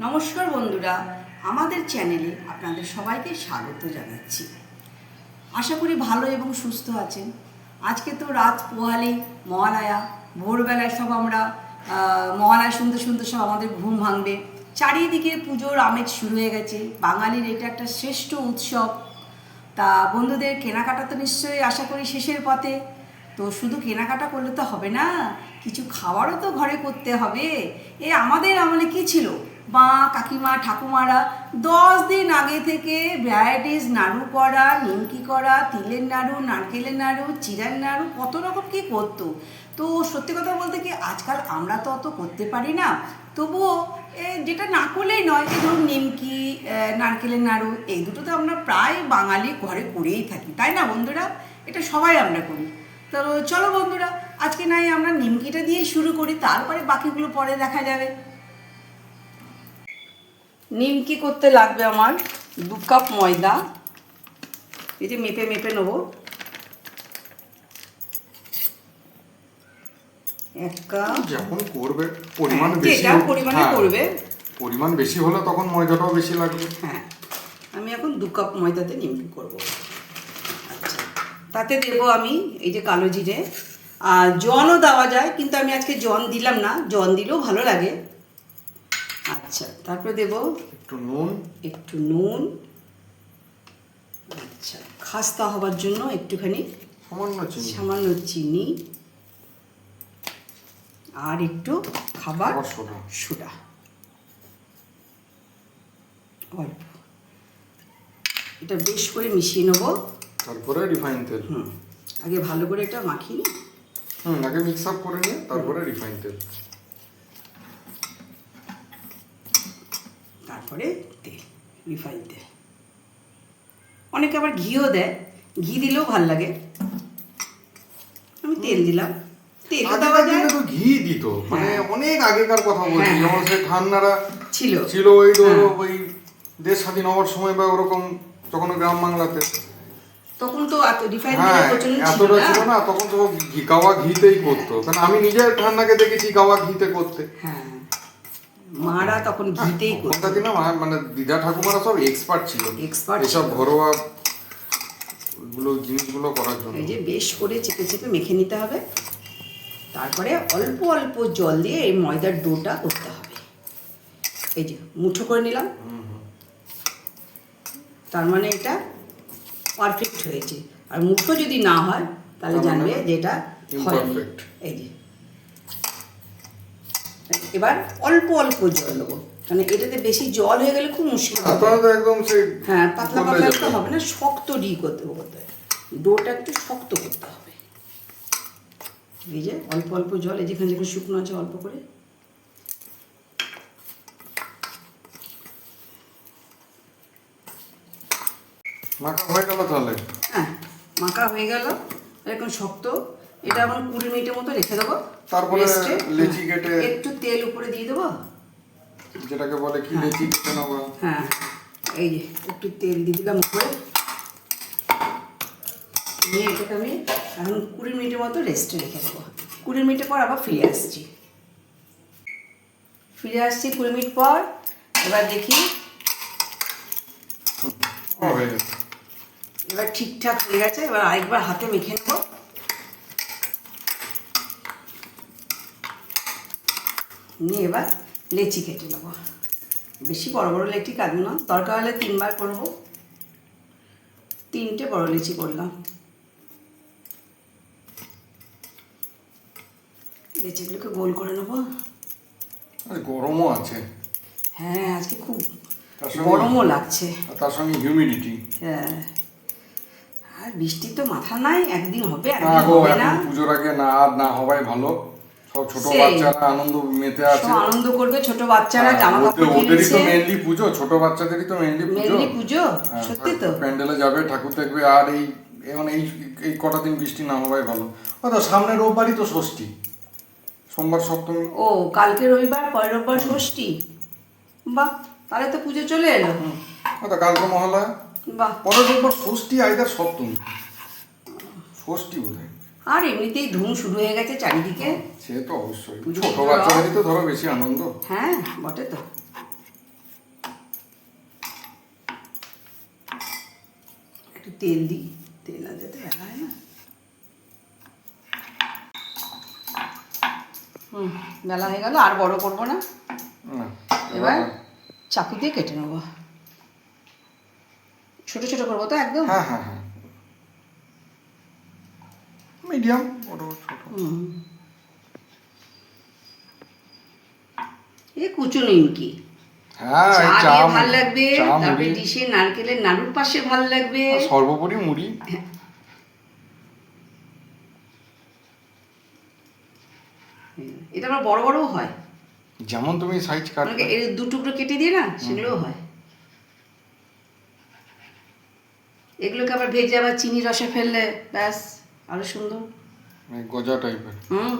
নমস্কার বন্ধুরা, আমাদের চ্যানেলে আপনাদের সবাইকে স্বাগত জানাচ্ছি। আশা করি ভালো এবং সুস্থ আছেন। আজকে তো রাত পোহালেই মহালয়া, ভোরবেলায় সব আমরা মহালয়া শুনতে শুনতে সব আমাদের ঘুম ভাঙবে। চারিদিকে পুজোর আমেজ শুরু হয়ে গেছে। বাঙালির এটা একটা শ্রেষ্ঠ উৎসব। তা বন্ধুদের কেনাকাটা তো নিশ্চয়ই আশা করি শেষের পথে। তো শুধু কেনাকাটা করলে তো হবে না, কিছু খাবারও তো ঘরে করতে হবে। এ আমাদের আমলে কি ছিল? মা, কাকিমা, ঠাকুমারা দশ দিন আগে থেকে ভ্যারাইটিস নাড়ু করা, নিমকি করা, তিলের নাড়ু, নারকেলের নাড়ু, চিরার নাড়ু, কত রকম কী করতো। তো সত্যি কথা বলতে কি আজকাল আমরা তো অত করতে পারি না। তবুও যেটা না করলেই নয়, এই ধরুন নিমকি নারকেলের নাড়ু, এই দুটো তো আমরা প্রায় বাঙালি ঘরে করেই থাকি। তাই না বন্ধুরা? এটা সবাই আমরা করি। তো চলো বন্ধুরা, আজকে নাই আমরা নিমকিটা দিয়েই শুরু করি, তারপরে বাকিগুলো পরে দেখা যাবে। নিমকি করতে লাগবে আমার দু কাপ ময়দা। এই যে মেপে মেপে নেব। এক কাপ। যখন করবে পরিমাণ হ্যাঁ, বেশি পরিমাণে হ্যাঁ, করবে। পরিমাণ বেশি হলে তখন ময়দাটাও বেশি লাগবে। হ্যাঁ আমি এখন দু কাপ ময়দাতে নিমকি করব। আচ্ছা তাতে দেবো আমি এই যে কালো জিরে। আর জনও দেওয়া যায় কিন্তু আমি আজকে জন দিলাম না। জন দিলেও ভালো লাগে। তারপরে দেবো একটু নুন। একটু নুন। আচ্ছা খাস্তা হবার জন্য একটুখানি সামান্য চিনি। সামান্য চিনি। আর একটু খাবার সোডা। সোডা। অল্প। এটা বেশ করে মিশিয়ে নেব। তারপরে রিফাইন তেল। হুম আগে ভালো করে এটা মাখিয়ে নিই হুম আগে মিক্স আপ করে নিয়ে তারপরে রিফাইন তেল। তারপরে তেল রিফাইন তেল। অনেকে আবার ঘিও দেয়। ঘি দিলেও ভালো লাগে। আমি তেল দিলাম। তেলও দেওয়া যায়। ঘি দিত। মানে হ্যাঁ। অনেক আগেকার কথা বলছি। হ্যাঁ, যেমন সে ঠান্ডারা ছিল। ছিল ওই ধরো হ্যাঁ। ওই দেশ স্বাধীন হওয়ার সময় বা ওরকম তখন গ্রাম বাংলাতে। তখন তো এত রিফাইন হ্যাঁ এতটা ছিল না। তখন তো ঘি গাওয়া ঘিতেই করতো। কারণ আমি নিজের ঠান্ডাকে দেখেছি গাওয়া ঘিতে করতে। হ্যাঁ। মারা তখন ঘিতেই করতো। দিনে মানে দিদা ঠাকুমারা সব এক্সপার্ট ছিল। Expert এসব। ঘরোয়া গুলো জিনিসগুলো করার জন্য। এই যে বেশ করে চেপে চেপে মেখে নিতে হবে। তারপরে অল্প অল্প জল দিয়ে এই ময়দার ডোটা করতে হবে। এই যে মুঠো করে নিলাম। তার মানে এটা পারফেক্ট হয়েছে। আর মুঠো যদি না হয় তাহলে মানে জানবে যে এটা imperfect। এই যে এবার অল্প অল্প জল দেবো। মানে এটাতে বেশি জল হয়ে গেলে খুব মুশকিল একদম হ্যাঁ পাতলা পাতলা। তো হবে না শক্ত ডি করতে করতে ডোটা একটু শক্ত করতে হবে। এই যে অল্প অল্প জল এই যেখানে যেখানে শুকনো আছে অল্প করে। মাখা হয়ে গেল তাহলে? হ্যাঁ মাখা হয়ে গেল এরকম শক্ত। এটা এখন কুড়ি মিনিটের মতো রেখে দেবো। তারপরে লেচি কেটে একটু তেল উপরে দিয়ে দেবো। যেটাকে বলে কি লেচি কেটে নেব। হ্যাঁ এই যে একটু তেল দিয়ে দিলাম উপরে। নিয়ে এটাকে আমি এখন কুড়ি মিনিটের মতো রেস্টে রেখে দেবো। কুড়ি মিনিটের পর আবার ফিরে আসছি। ফিরে আসছি কুড়ি মিনিট পর। এবার দেখি। হয়ে এবার ঠিকঠাক হয়ে গেছে। এবার আরেকবার হাতে মেখে নেব। নিয়ে এবার লেচি কেটে নেব। বেশি বড় বড় লেচি কাটবো না দরকার হলে তিনবার করব। তিনটে বড় লেচি করলাম। লেচিগুলোকে গোল করে নেব। আর গরমও আছে। হ্যাঁ আজকে খুব গরমও লাগছে। তার সঙ্গে হিউমিডিটি হ্যাঁ। আর বৃষ্টি তো মাথা নাই একদিন হবে একদিন হবে না। পুজোর আগে না আর না হওয়াই ভালো। সব ছোট বাচ্চারা আনন্দ মেতে আছে। আনন্দ করবে ছোট বাচ্চারা হ্যাঁ, জামা ওদের- কাপড় ওদেরই তো পুজো ছোট বাচ্চাদেরই তো মেনলি পুজো। হ্যাঁ, সত্যি তো। প্যান্ডেলে যাবে ঠাকুর দেখবে আর এই এখন এই এই কটা দিন বৃষ্টি না হওয়াই ভালো। ও তো সামনে রোববারই তো ষষ্ঠী। সোমবার সপ্তমী। ও কালকে রবিবার পরের রোববার ষষ্ঠী? বাহ তাহলে তো পুজো চলে এলো। কালকে মহালয়া। বাহ। পরের রোববার ষষ্ঠী আইদার সপ্তমী। ষষ্ঠী বোধ হয় আর এমনিতেই ধুম শুরু হয়ে গেছে চারিদিকে। সে তো অবশ্যই। ছোট বাচ্চাদেরই তো ধরো বেশি আনন্দ। হ্যাঁ বটে তো। একটু তেল দিই তেল হুম বেলা হয়ে গেল আর বড় করব না। এবার চাকু দিয়ে কেটে নেব। ছোট ছোট করব তো একদম? হ্যাঁ হ্যাঁ হ্যাঁ। মিডিয়াম বড় ছোট। এ কুচো নিমকি। হ্যাঁ চা ভালো লাগবে তারপরে ডিশে নারকেলের নাড়ুর পাশে ভালো লাগবে। সর্বোপরি মুড়ি। এটা আবার বড় বড়ও হয়। যেমন তুমি সাইজ কাট অনেকে এর দু টুকরো কেটে দিয়ে না সেগুলোও হয়। এগুলোকে আবার ভেজে আবার চিনি রসে ফেললে ব্যাস। আরও সুন্দর। গজা টাইপের। হুম।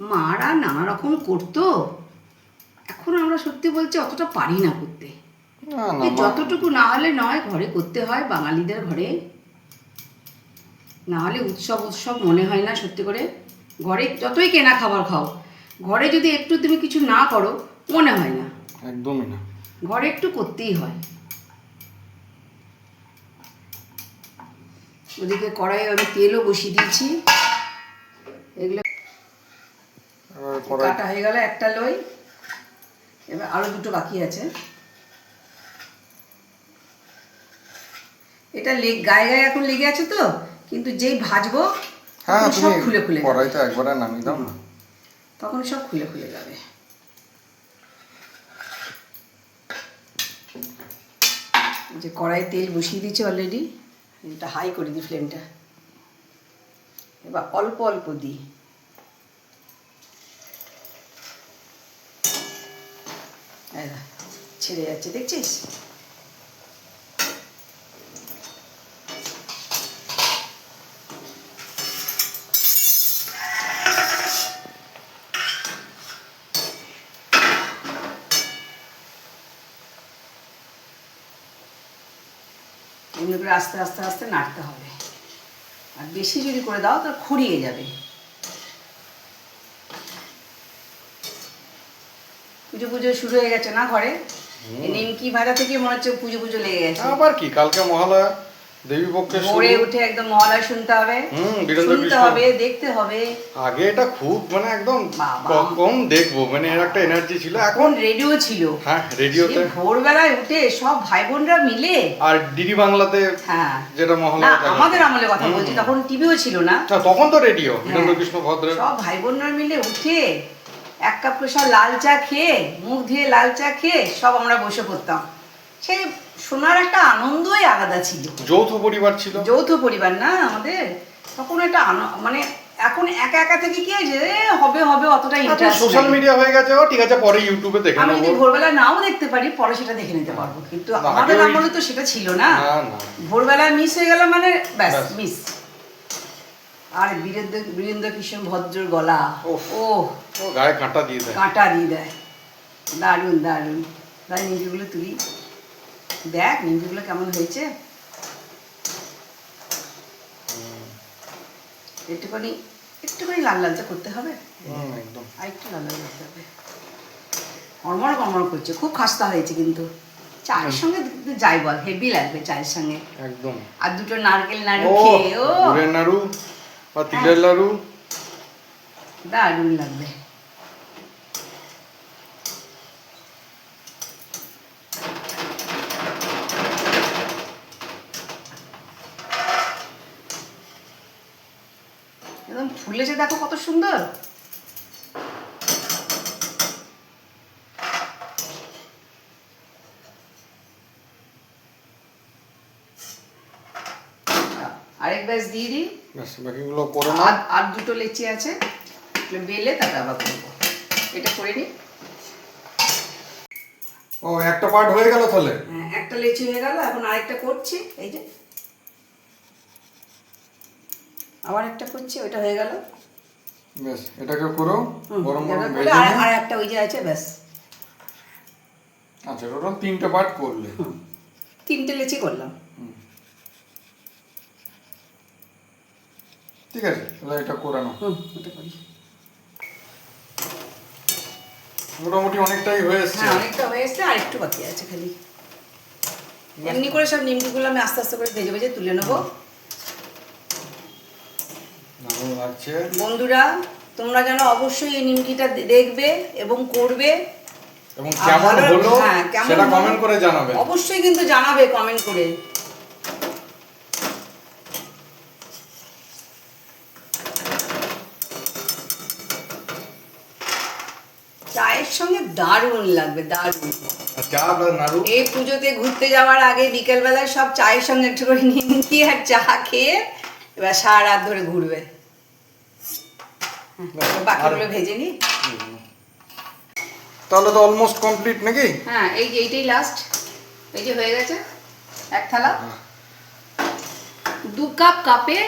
মারা নানা রকম করতো। এখন আমরা সত্যি বলছি অতটা পারি না করতে। যতটুকু না হলে নয় ঘরে করতে হয় বাঙালিদের ঘরে। না হলে উৎসব উৎসব মনে হয় না সত্যি করে। ঘরে যতই কেনা খাবার খাও ঘরে যদি একটু তুমি কিছু না করো মনে হয় না। একদমই না। ঘরে একটু করতেই হয়। ওদিকে কড়াই আমি তেলও বসিয়ে দিয়েছি। এগুলো কাটা হয়ে গেল একটা লই। এবার আরও দুটো বাকি আছে। এটা লেগ গায়ে গায়ে এখন লেগে আছে তো কিন্তু যেই ভাজবো হ্যাঁ সব খুলে খুলে যাবে। কড়াইতে একবারে নামিয়ে দাও না। তখন সব খুলে খুলে যাবে। যে কড়াই তেল বসিয়ে দিয়েছি অলরেডি এটা হাই করে দিই ফ্লেমটা এবার অল্প অল্প দিই ছেড়ে যাচ্ছে দেখছিস? এমনি করে আস্তে আস্তে আস্তে নাড়তে হবে। আর বেশি যদি করে দাও তাহলে খুঁড়িয়ে যাবে। পুজো পুজো শুরু হয়ে গেছে না ঘরে? নিমকি ভাজা থেকে মনে হচ্ছে পুজো পুজো লেগে গেছে। আবার কি? কালকে মহালয়া? দেবী পক্ষের ভোরে উঠে একদম মহালয় শুনতে হবে। শুনতে হবে দেখতে হবে। আগে এটা খুব মানে একদম বাবা। দেখব মানে এর একটা এনার্জি ছিল। এখন এখন রেডিও ছিল। হ্যাঁ রেডিওতে ভোরবেলায় উঠে সব ভাই বোনরা মিলে আর ডিডি বাংলাতে হ্যাঁ। যেটা আমাদের আমলে কথা বলছি। তখন টিভিও ছিল না। তখন তো রেডিও হ্যাঁ। বীরেন্দ্র কৃষ্ণ ভদ্রের। সব ভাই বোনরা মিলে উঠে এক কাপ লাল চা খেয়ে মুখ ধুয়ে লাল চা খেয়ে সব আমরা বসে পড়তাম। সেই শোনার একটা আনন্দই আলাদা ছিল। যৌথ পরিবার ছিল? যৌথ পরিবার না আমাদের। তখন একটা মানে এখন একা একা থেকে কি এ, হবে হবে অতটা ইন্টারেস্ট সোশ্যাল মিডিয়া হয়ে গেছে ঠিক আছে পরে ইউটিউবে দেখে আমি যদি ভোরবেলা নাও দেখতে পারি পরে সেটা দেখে নিতে পারব। কিন্তু আমাদের আমলে তো সেটা ছিল না। ভোরবেলা মিস হয়ে গেল মানে ব্যাস। মিস আর বীরেন্দ্র বীরেন্দ্র কৃষ্ণ ভদ্রর গলা। ও ও গায়ে কাঁটা দিয়ে দেয়। কাঁটা দিয়ে দেয়। দারুণ দারুণ। তাই নিমকিগুলো তুলি। দেখ নিমকিগুলো কেমন হয়েছে? একটুখানি একটুখানি লাল লালচা করতে হবে? একদম। আর একটু লাল লাল করতে হবে। কড়মড় কড়মড় করছে খুব খাস্তা হয়েছে কিন্তু। চায়ের সঙ্গে যাই বল হেভি লাগবে চায়ের সঙ্গে। একদম। আর দুটো নারকেল নাড়ু খেয়ে ও। নাড়ু বা তিলের লাড়ু। দারুণ লাগবে একদম ফুলেছে দেখো কত সুন্দর। আরেক ব্যাস দিয়ে দিই। বাকিগুলো করে না আর আর দুটো লেচি আছে। বেলে তারপর আবার করব। এটা করে নিই। ও একটা পার্ট হয়ে গেল তাহলে? হ্যাঁ, একটা লেচি হয়ে গেল। এখন আরেকটা করছি। এই যে। আবার একটা করছি ওইটা হয়ে গেল। বেশ এটাকে করো গরম গরম ভেজে আর একটা ওই যে আছে ব্যাস আচ্ছা টোটাল তিনটে পার্ট করলে। তিনটে লেচি করলাম। ঠিক আছে তাহলে এটা মোটামুটি অনেকটাই হয়ে এসছে। হ্যাঁ অনেকটা হয়ে এসছে আর একটু বাকি আছে খালি। এমনি করে সব নিমকিগুলো আমি আস্তে আস্তে করে ভেজে ভেজে তুলে নেব। দারুণ লাগছে। বন্ধুরা তোমরা যেন অবশ্যই এই নিমকিটা দেখবে এবং করবে। এবং কেমন হলো হ্যাঁ, সেটা কমেন্ট করে জানাবে। অবশ্যই কিন্তু জানাবে কমেন্ট করে। চায়ের সঙ্গে দারুণ লাগবে দারুণ। এই পুজোতে ঘুরতে যাওয়ার আগে বিকেলবেলায় সব চায়ের সঙ্গে একটু করে নিমকি আর চা খেয়ে এবার সারা রাত ধরে ঘুরবে। বাকিগুলো ভেজে নি। তাহলে তো অলমোস্ট কমপ্লিট নাকি? হ্যাঁ এই যে এইটাই লাস্ট এই যে হয়ে গেছে এক থালা। দু কাপ কাপে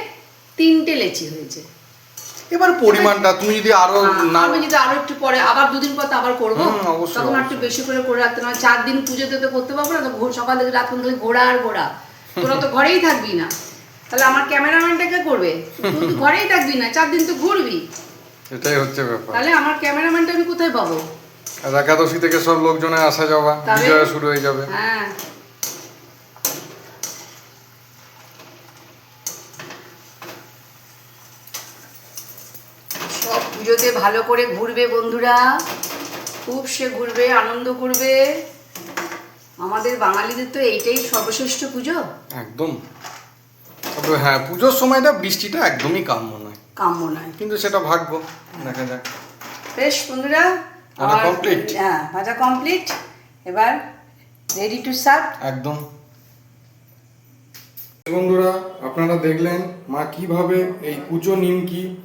তিনটে লেচি হয়েছে। এবার পরিমাণটা তুমি যদি আরও না আমি যদি আরও একটু পরে আবার দুদিন পর আবার করব। তখন একটু বেশি করে করে রাখতে হবে চার দিন পুজোতে তো করতে পারব না তো ভোর সকাল থেকে রাত পর্যন্ত ঘোরা আর ঘোরা। তোরা তো ঘরেই থাকবি না। তাহলে আমার ক্যামেরাম্যানটা কে করবে? তুই তো ঘরেই থাকবি না চার দিন তো ঘুরবি। এটাই হচ্ছে ব্যাপার। তাহলে আমার ক্যামেরাম্যানটা আমি কোথায় পাবো? একাদশী থেকে সব লোকজনের আসা যাওয়া বিজয়া শুরু হয়ে যাবে। হ্যাঁ। সব পুজোতে ভালো করে ঘুরবে বন্ধুরা। খুব সে ঘুরবে আনন্দ করবে। আমাদের বাঙালিদের তো এইটাই সর্বশ্রেষ্ঠ পুজো। একদম। তবে হ্যাঁ পুজোর সময়টা বৃষ্টিটা একদমই কাম্য। কাম্য নয়। কিন্তু সেটা ভাগ্য দেখা যাক। বেশ বন্ধুরা আমার- হ্যাঁ ভাজা কমপ্লিট এবার রেডি টু সার্ভ একদম। বন্ধুরা আপনারা দেখলেন মা কীভাবে এই কুচো নিমকি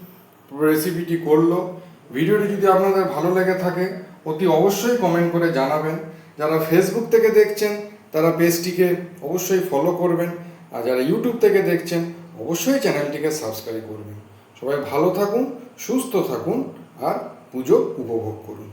রেসিপিটি করল। ভিডিওটি যদি আপনাদের ভালো লেগে থাকে অতি অবশ্যই কমেন্ট করে জানাবেন। যারা ফেসবুক থেকে দেখছেন তারা পেজটিকে অবশ্যই ফলো করবেন। আর যারা ইউটিউব থেকে দেখছেন অবশ্যই চ্যানেলটিকে সাবস্ক্রাইব করবেন। সবাই ভালো থাকুন সুস্থ থাকুন আর পুজো উপভোগ করুন।